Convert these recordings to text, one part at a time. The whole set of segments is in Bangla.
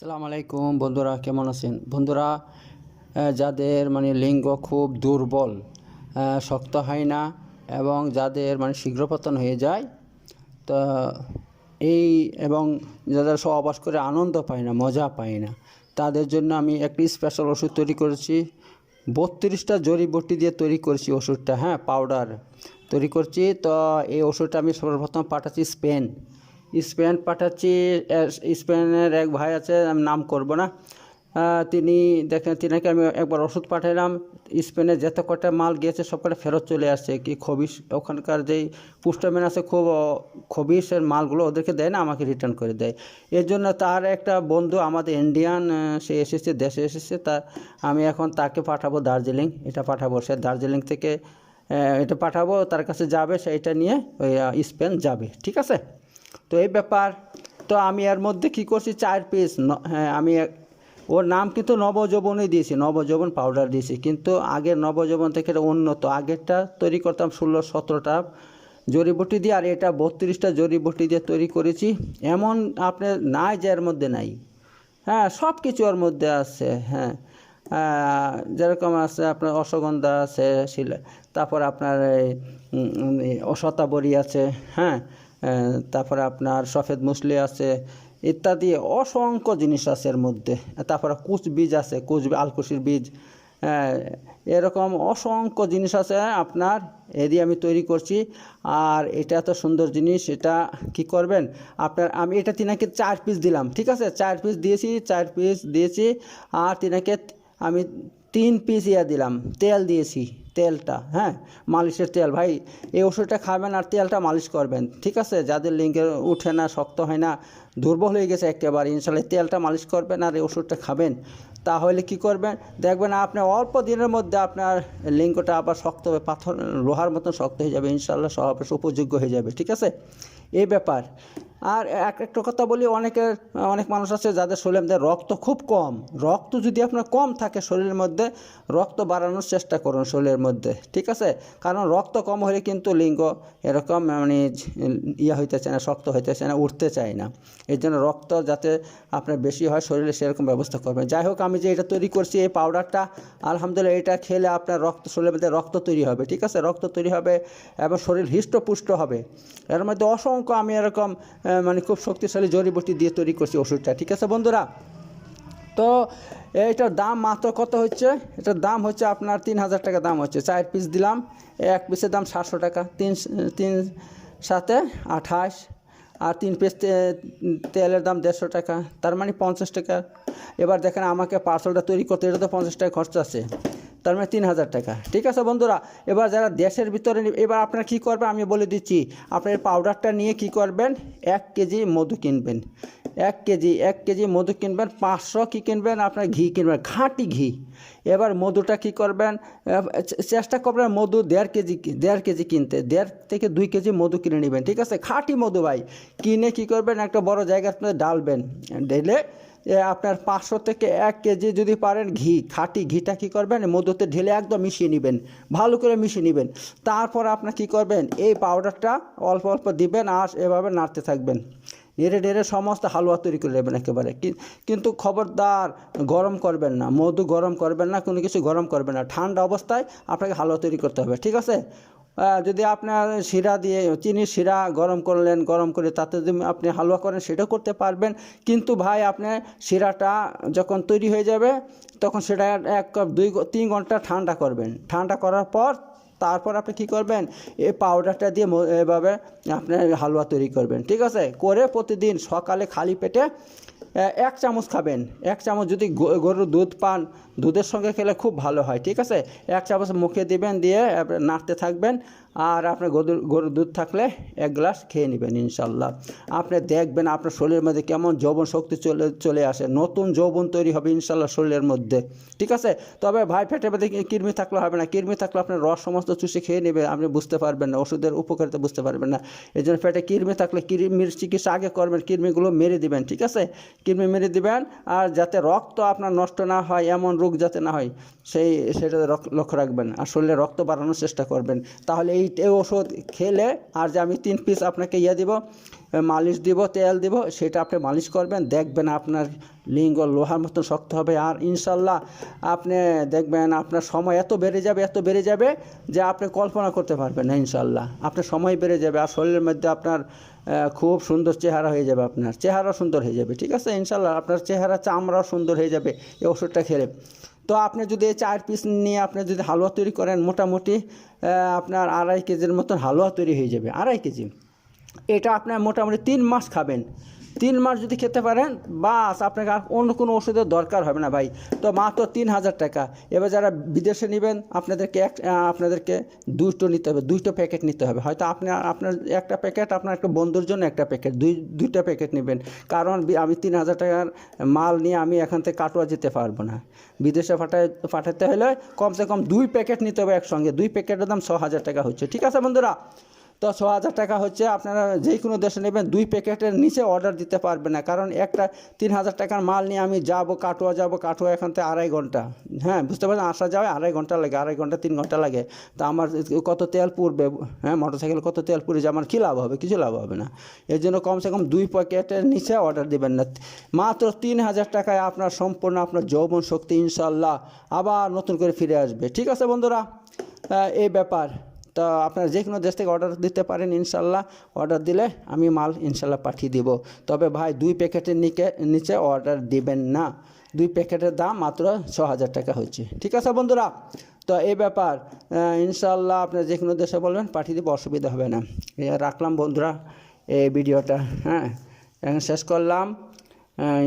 আসসালামু আলাইকুম বন্ধুরা, কেমন আছেন? বন্ধুরা যাদের মানে লিঙ্গ খুব দুর্বল শক্ত হয় না এবং যাদের মানে শীঘ্র পতন হয়ে যায়, তো এই এবং যাদের সহবাস করে আনন্দ পায় না, মজা পায় না, তাদের জন্য আমি একটি স্পেশাল ওষুধ তৈরি করেছি। বত্রিশটা জড়িবটি দিয়ে তৈরি করেছি ওষুধটা হ্যাঁ পাউডার তৈরি করছি। তো এই ওষুধটা আমি সর্বপ্রথম পাঠাচ্ছি স্পেন। স্পেন পাঠাচ্ছি স্পেনের এক ভাই আছে, আমি নাম করব না। তিনি দেখেন, তিনাকে আমি একবার ওষুধ পাঠালাম স্পেনে যত কটা মাল গিয়েছে সব কটা ফেরত চলে আসছে। কি খবিস ওখানকার যেই পুষ্টম্যান আছে, খুব খবিসের মালগুলো ওদেরকে দেয় না, আমাকে রিটার্ন করে দেয়। এর জন্য তার একটা বন্ধু আমাদের ইন্ডিয়ান সে এসেছে, দেশে এসেছে, তা আমি এখন তাকে পাঠাবো দার্জিলিং, এটা পাঠাবো। সে দার্জিলিং থেকে এটা পাঠাবো, তার কাছে যাবে, সেইটা নিয়ে, ওই স্পেন যাবে, ঠিক আছে? তো এই ব্যাপার, তো আমি এর মধ্যে কি করছি? চার পিস হ্যাঁ আমি ওর নাম কিন্তু নবযৌবনই দিয়েছি, নবযৌবন পাউডার দিয়েছি। কিন্তু আগের নবযৌবন থেকে উন্নত, আগেরটা তৈরি করতাম ষোলো, সতেরোটা জড়িবুটি দিয়ে, আর এটা বত্রিশটা জড়িবুটি দিয়ে তৈরি করেছি। এমন আপনার নাই যে এর মধ্যে নাই। হ্যাঁ সব কিছু ওর মধ্যে আছে হ্যাঁ। যেরকম আছে আপনার অশ্বগন্ধা আছে, শিলা, তারপর আপনার অশতাবরী আছে হ্যাঁ। তারপরে আপনার সফেদ মুসলি আছে ইত্যাদি অসংখ্য জিনিস আছে এর মধ্যে। তারপরে কুচ বীজ আছে কুচ আলকুশির বীজ। হ্যাঁ, এরকম অসংখ্য জিনিস আছে আপনার এ দিয়ে আমি তৈরি করছি। আর এটা এত সুন্দর জিনিস এটা কি করবেন? আপনার আমি এটা তিনাকে চার পিস দিলাম ঠিক আছে? চার পিস দিয়েছি চার পিস দিয়েছি। আর তিনাকে আমি তিন পিস ইয়া দিলাম তেল দিয়েছি। তেলটা হ্যাঁ? মালিশের তেল। ভাই, এই ওষুধটা খাবেন আর তেলটা মালিশ করবেন, ঠিক আছে? যাদের লিঙ্গের উঠে না, শক্ত হয় না, দুর্বল হয়ে গেছে একেবারে, ইনশাল্লাহ তেলটা মালিশ করবেন আর এই ওষুধটা খাবেন। তাহলে কি করবেন? দেখবেন আপনি অল্প দিনের মধ্যে আপনার লিঙ্গটা আবার শক্ত হবে, পাথর, লোহার মতন শক্ত হয়ে যাবে, ইনশাল্লাহ সহবাস উপযোগ্য হয়ে যাবে, ঠিক আছে? এই ব্যাপার। আর এক একটা কথা বলি অনেকের অনেক মানুষ আছে যাদের শরীরের মধ্যে রক্ত খুব কম। রক্ত যদি আপনার কম থাকে শরীরের মধ্যে, রক্ত বাড়ানোর চেষ্টা করুন শরীরের মধ্যে, ঠিক আছে? কারণ রক্ত কম হলে কিন্তু লিঙ্গ এরকম মানে ইয়ে হইতে চায় না, শক্ত হইতে চায় না, উঠতে চায় না। এর জন্য রক্ত যাতে আপনার বেশি হয়, শরীরে সেরকম ব্যবস্থা করবেন। যাই হোক, আমি যে এটা তৈরি করছি, এই পাউডারটা আলহামদুলিল্লাহ এটা খেলে আপনার রক্ত, শরীরের মধ্যে রক্ত তৈরি হবে, ঠিক আছে? রক্ত তৈরি হবে এবং শরীর হৃষ্টপুষ্ট হবে। এর মধ্যে অসংখ্য আমি এরকম মানে খুব শক্তিশালী জড়িবুটি দিয়ে তৈরি করছি ওষুধটা। ঠিক আছে বন্ধুরা? তো, এটার দাম মাত্র কত হচ্ছে? এটার দাম হচ্ছে আপনার তিন হাজার টাকা দাম হচ্ছে। চার পিস দিলাম। এক পিসের দাম সাতশো টাকা। তিন তিন সাথে আঠাশ। আর তিন পিস তেলের দাম দেড়শো টাকা। তার মানে পঞ্চাশ টাকা। এবার দেখেন আমাকে পার্সেলটা তৈরি করতে এটা তো পঞ্চাশ টাকা খরচ আছে। তার মানে তিন হাজার টাকা। ঠিক আছে বন্ধুরা? এবার যারা দেশের ভিতরে এবার আপনারা কী করবেন? আমি বলে দিচ্ছি, আপনার পাউডারটা নিয়ে কি করবেন? এক কেজি মধু কিনবেন। এক কেজি এক কেজি মধু কিনবেন, পাঁচশো কী কিনবেন? আপনার ঘি কিনবেন, খাঁটি ঘি। এবার মধুটা কি করবেন? চেষ্টা করবেন মধু দেড় কেজি দেড় কেজি কিনতে। দেড় থেকে দুই কেজি মধু কিনে নেবেন। ঠিক আছে? খাঁটি মধু ভাই। কিনে কি করবেন? একটা বড় জায়গার মধ্যে ডালবেন। এ আপনার পাঁচশো থেকে এক কেজি যদি পারেন ঘি, খাঁটি ঘিটা কী করবেন? মধুতে ঢেলে একদম মিশিয়ে নেবেন, ভালো করে মিশিয়ে নেবেন। তারপর আপনার কী করবেন? এই পাউডারটা অল্প অল্প দিবেন আর এভাবে নাড়তে থাকবেন। নেড়ে নেড়ে সমস্ত হালুয়া তৈরি করে নেবেন একেবারে। কিন্তু খবরদার গরম করবেন না, মধু গরম করবেন না, কোনো কিছু গরম করবেন না। ঠান্ডা অবস্থায় আপনাকে হালুয়া তৈরি করতে হবে, ঠিক আছে? যদি আপনার শিরা দিয়ে চিনির শিরা গরম করলেন, গরম করে তাতে যদি আপনি হালুয়া করেন, সেটাও করতে পারবেন। কিন্তু ভাই আপনি শিরাটা যখন তৈরি হয়ে যাবে, তখন সেটা এক কাপ, দুই তিন ঘণ্টা ঠান্ডা করবেন। ঠান্ডা করার পর তারপর আপনি কী করবেন? এই পাউডারটা দিয়ে এভাবে আপনি হালুয়া তৈরি করবেন। ঠিক আছে? করে প্রতিদিন সকালে খালি পেটে এক চামচ খাবেন। এক চামচ যদি গরুর দুধ পান, দুধের সঙ্গে খেলে খুব ভালো হয়, ঠিক আছে? এক চামচ মুখে দিবেন, দিয়ে নাড়তে থাকবেন। আর আপনার গরুর গরুর দুধ থাকলে এক গ্লাস খেয়ে নেবেন ইনশাল্লাহ। আপনি দেখবেন আপনার শরীরের মধ্যে কেমন যৌবন শক্তি চলে চলে আসে, নতুন যৌবন তৈরি হবে ইনশাল্লাহ শরীরের মধ্যে। ঠিক আছে? তবে ভাই ফেটে পেটে কৃমি থাকলে হবে না? কৃমি থাকলে আপনার রস সমস্ত চুষে খেয়ে নেবে, আপনি বুঝতে পারবেন না, ওষুধের উপকারিতা বুঝতে পারবেন না। এই জন্য পেটে কৃমি থাকলে কৃমির চিকিৎসা আগে করবেন, কৃমিগুলো মেরে দিবেন, ঠিক আছে? কৃমি মেরে দিবেন, আর যাতে রক্ত আপনার নষ্ট না হয়, এমন রোগ যাতে না হয়, সেই সেটা লক্ষ্য রাখবেন। আর শরীরে রক্ত বাড়ানোর চেষ্টা করবেন। তাহলে এই ওষুধ খেলে আর যে আমি তিন পিস আপনাকে ইয়ে দিব, মালিশ দিব, তেল দিব, সেটা আপনি মালিশ করবেন। দেখবেন আপনার লিঙ্গ লোহার মতন শক্ত হবে। আর ইনশাল্লাহ আপনি দেখবেন আপনার সময় এত বেড়ে যাবে, এত বেড়ে যাবে যে আপনি কল্পনা করতে পারবেন না ইনশাল্লাহ। আপনার সময় বেড়ে যাবে আর শরীরের মধ্যে আপনার খুব সুন্দর চেহারা হয়ে যাবে আপনার। চেহারা সুন্দর হয়ে যাবে, ঠিক আছে? ইনশাল্লাহ আপনার চেহারা, চামড়াও সুন্দর হয়ে যাবে এই ওষুধটা খেলে। তো আপনি যদি এই চার পিস নিয়ে আপনি যদি হালুয়া তৈরি করেন, মোটামুটি আপনার আড়াই কেজির মতন হালুয়া তৈরি হয়ে যাবে, আড়াই কেজি। এটা আপনার মোটামুটি তিন মাস খাবেন। তিন মাস যদি খেতে পারেন, বাস আপনাকে আর অন্য কোনো ওষুধের দরকার হবে না ভাই। তো মাত্র তিন হাজার টাকা। এবার যারা বিদেশে নেবেন, আপনাদেরকে এক আপনাদেরকে দুটো নিতে হবে, দুইটো প্যাকেট নিতে হবে। হয়তো আপনি, আপনার একটা প্যাকেট, আপনার একটা বন্ধুর জন্য একটা প্যাকেট, দুই, দুইটা প্যাকেট নেবেন। কারণ আমি তিন হাজার টাকার মাল নিয়ে আমি এখান থেকে কাটোয়া যেতে পারব না। বিদেশে পাঠায়, পাঠাতে হলে কমসে কম দুই প্যাকেট নিতে হবে একসঙ্গে। দুই প্যাকেটের দাম ছ হাজার টাকা হচ্ছে। ঠিক আছে বন্ধুরা? তো ছ হাজার টাকা হচ্ছে আপনারা যে কোনো দেশে নেবেন, দুই প্যাকেটের নিচে অর্ডার দিতে পারবেন না। কারণ একটা তিন হাজার টাকার মাল নিয়ে আমি যাব, কাটোয়া যাব, কাটোয়া এখান থেকে আড়াই ঘণ্টা। হ্যাঁ বুঝতে পারছেন? আসা যাওয়া আড়াই ঘণ্টা লাগে, আড়াই ঘণ্টা, তিন ঘণ্টা লাগে। তা আমার কত তেল পুড়বে? হ্যাঁ মোটর সাইকেল কত তেল পুড়ে যে আমার কী লাভ হবে? কিছু লাভ হবে না। এর জন্য কমসে কম দুই প্যাকেটের নিচে অর্ডার দিবেন না। মাত্র তিন হাজার টাকায় আপনার সম্পূর্ণ আপনার যৌবন শক্তি ইনশাল্লাহ আবার নতুন করে ফিরে আসবে। ঠিক আছে বন্ধুরা? এই ব্যাপার। তো আপনারা যে কোনো দেশ থেকে অর্ডার দিতে পারেন ইনশাল্লাহ অর্ডার দিলে আমি মাল ইনশাল্লাহ পাঠিয়ে দিব। তবে ভাই, দুই প্যাকেটের নিকে, নিচে অর্ডার দিবেন না। দুই প্যাকেটের দাম মাত্র ছ হাজার টাকা হচ্ছে ঠিক আছে বন্ধুরা? তো এই ব্যাপার ইনশাল্লাহ আপনার যে কোনো দেশে বলবেন, পাঠিয়ে দিব, অসুবিধা হবে না। রাখলাম বন্ধুরা এই ভিডিওটা হ্যাঁ? এখন শেষ করলাম।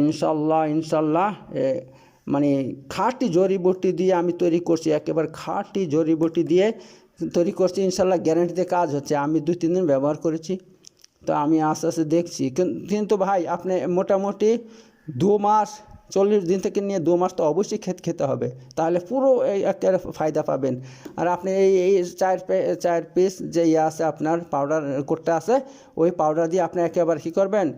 ইনশাল্লাহ ইনশাল্লাহ মানে খাঁটি জড়িবুটি দিয়ে আমি তৈরি করছি। একেবারে খাঁটি জড়িবুটি দিয়ে তৈরি করছি, ইনশাল্লাহ গ্যারান্টিতে কাজ হচ্ছে। আমি দুই, তিন দিন ব্যবহার করেছি। তো আমি আস্তে আস্তে দেখছি। কিন- কিন্তু ভাই, আপনি মোটামুটি দু মাস, চল্লিশ দিন থেকে নিয়ে দু মাস তো অবশ্যই খেত, খেতে হবে। তাহলে পুরো এই একটা ফায়দা পাবেন। আর আপনি এই এই চায়ের চায়ের পিস যে ইয়ে আছে আপনার পাউডার করতে আছে, ওই পাউডার দিয়ে আপনি একেবারে কী করবেন?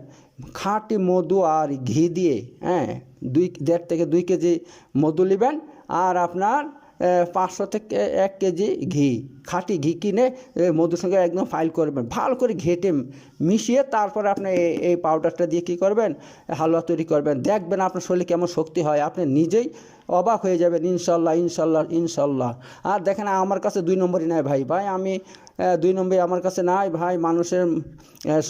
খাঁটি মধু আর ঘি দিয়ে হ্যাঁ দুই, দেড় থেকে দুই কেজি মধু নেবেন। আর আপনার পাঁচশো থেকে এক কেজি ঘি, খাঁটি ঘি কিনে মধুর সঙ্গে একদম ফাইল করবেন ভালো করে ঘেটে মিশিয়ে তারপরে আপনি এই- পাউডারটা দিয়ে কী করবেন? হালুয়া তৈরি করবেন। দেখবেন আপনার শরীরে কেমন শক্তি হয়। আপনি নিজেই অবাক হয়ে যাবেন, ইনশাল্লাহ ইনশাল্লাহ ইনশাল্লাহ। আর দেখেন, আমার কাছে দুই নম্বরই নাই ভাই। ভাই, আমি দুই নম্বরই আমার কাছে নাই ভাই, মানুষের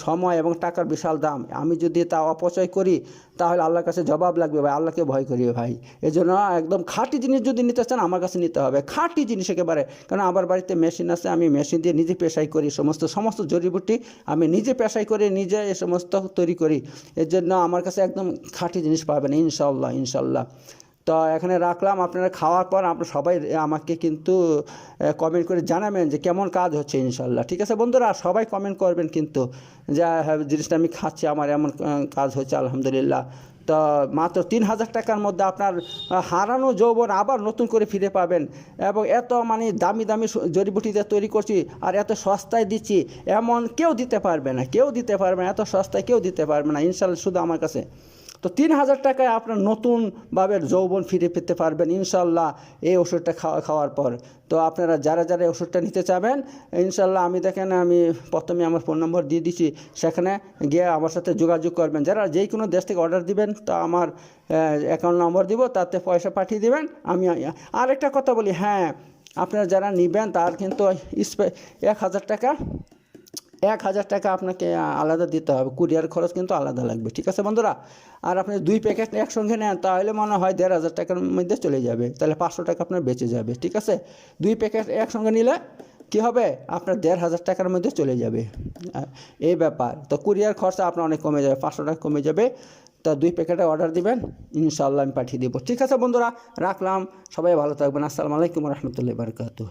সময় এবং টাকার বিশাল দাম। আমি যদি তা অপচয় করি, তাহলে আল্লাহর কাছে জবাব লাগবে ভাই, আল্লাহকে ভয় করি ভাই। এই জন্য একদম খাঁটি জিনিস যদি নিতে চান, আমার কাছে নিতে হবে। খাঁটি জিনিস একেবারে। কারণ আমার বাড়িতে মেশিন আছে, আমি মেশিন দিয়ে নিজে পেশাই করি। সমস্ত সমস্ত জড়িবুটি আমি নিজে পেশাই করে, নিজে এ সমস্ত তৈরি করি। এর জন্য আমার কাছে একদম খাঁটি জিনিস পাবেন ইনশাল্লাহ ইনশাল্লাহ তো এখানে রাখলাম, আপনারা খাওয়ার পর আপনারা সবাই আমাকে কিন্তু কমেন্ট করে জানাবেন যে কেমন কাজ হচ্ছে ইনশাল্লাহ। ঠিক আছে বন্ধুরা, সবাই কমেন্ট করবেন কিন্তু, যে হ্যাঁ জিনিসটা আমি খাচ্ছি, আমার এমন কাজ হচ্ছে, আলহামদুলিল্লাহ। তো মাত্র তিন হাজার টাকার মধ্যে আপনার হারানো যৌবন আবার নতুন করে ফিরে পাবেন এবং এত মানে দামি দামি জড়িবুটিতে তৈরি করছি আর এত সস্তায় দিচ্ছি, এমন কেউ দিতে পারবে না, কেউ দিতে পারবে না, এত সস্তায় কেউ দিতে পারবে না, ইনশাল্লাহ শুধু আমার কাছে। তো তিন হাজার টাকায় আপনার নতুনভাবে যৌবন ফিরে পেতে পারবেন ইনশাল্লাহ এই ওষুধটা খাওয়া খাওয়ার পর। তো আপনারা যারা যারা ওষুধটা নিতে চাবেন, ইনশাল্লাহ আমি দেখেন, আমি প্রথমে আমার ফোন নম্বর দিয়ে দিচ্ছি সেখানে গিয়ে আমার সাথে যোগাযোগ করবেন। যারা যেই কোনো দেশ থেকে অর্ডার দিবেন, তো আমার অ্যাকাউন্ট নম্বর দিব, তাতে পয়সা পাঠিয়ে দিবেন। আমি, আরেকটা কথা বলি হ্যাঁ আপনারা যারা নেবেন, তার কিন্তু এক হাজার টাকা এক হাজার টাকা আপনাকে আলাদা দিতে হবে। কুরিয়ার খরচ কিন্তু আলাদা লাগবে, ঠিক আছে বন্ধুরা? আর আপনি দুই প্যাকেট একসঙ্গে নেন, তাহলে মনে হয় দেড় হাজার টাকার মধ্যে চলে যাবে। তাহলে পাঁচশো টাকা আপনার বেঁচে যাবে, ঠিক আছে? দুই প্যাকেট একসঙ্গে নিলে কী হবে? আপনার দেড় হাজার টাকার মধ্যে চলে যাবে। এই ব্যাপার। তো কুরিয়ার খরচা আপনার অনেক কমে যাবে, পাঁচশো টাকা কমে যাবে। তা দুই প্যাকেটে অর্ডার দিবেন ইনশাল্লাহ আমি পাঠিয়ে দেবো। ঠিক আছে বন্ধুরা, রাখলাম। সবাই ভালো থাকবেন। আসসালামু আলাইকুম রহমতুল্লাহ বারকাতু